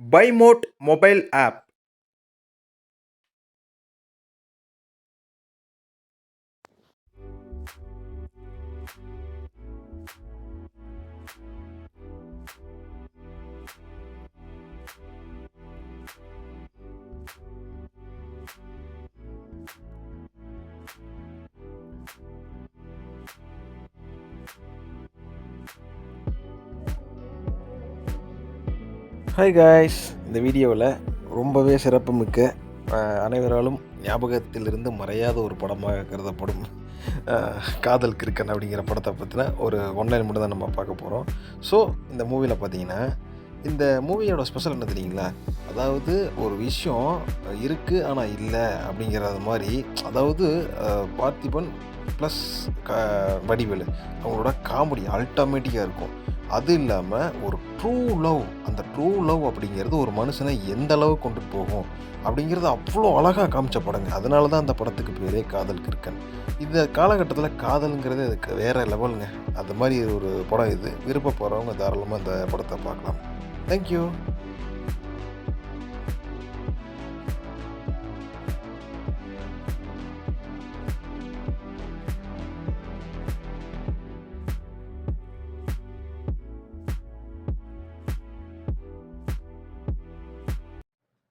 Bymode mobile app hi guys இந்த வீடியோவில் ரொம்பவே சிறப்புமிக்க அனைவராலும் ஞாபகத்திலிருந்து மறையாத ஒரு படமாக கருதப்படும் காதல் கிருக்கன் அப்படிங்கிற படத்தை பற்றின ஒரு ஒன்லைன் மட்டும் தான் நம்ம பார்க்க போகிறோம் ஸோ இந்த மூவியில் பார்த்தீங்கன்னா இந்த மூவியோட ஸ்பெஷல் என்ன தெரியுங்களா? அதாவது ஒரு விஷயம் இருக்குது ஆனால் இல்லை அப்படிங்கிறது மாதிரி அதாவது பார்த்திபன் ப்ளஸ் க வடிவேலு அவங்களோட காமெடி அல்டாமேட்டிக்காக இருக்கும். அது இல்லாமல் ஒரு ட்ரூ லவ் அந்த ட்ரூ லவ் அப்படிங்கிறது ஒரு மனுஷனை எந்த அளவு கொண்டு போகும் அப்படிங்கிறது அவ்வளோ அழகாக காமிச்ச படங்க. அதனால தான் அந்த படத்துக்கு பேரே காதல் கிருக்கன் இந்த காலகட்டத்தில் காதலுங்கிறது அதுக்கு வேறு லெவலுங்க. அது மாதிரி ஒரு படம் இது. விருப்பப்படுறவங்க தாராளமாக இந்த படத்தை பார்க்கலாம். தேங்க்யூ